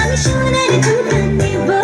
আমি সোনার দুটো নেব।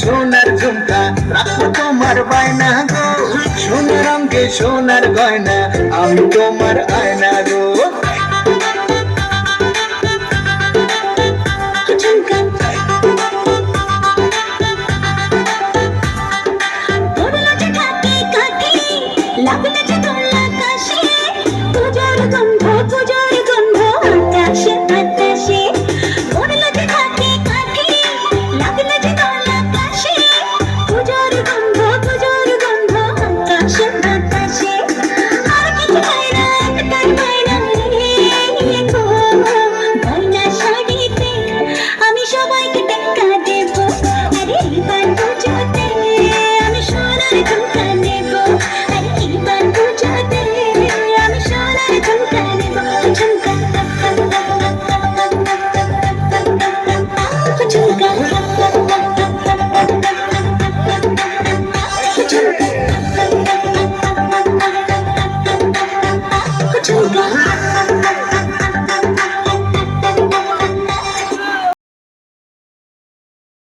সোনার ঝুমকা রাখো তোমার বায়না গো। সোনার রঙে সোনার গয়না আমি তোমার আয়না গো। love in the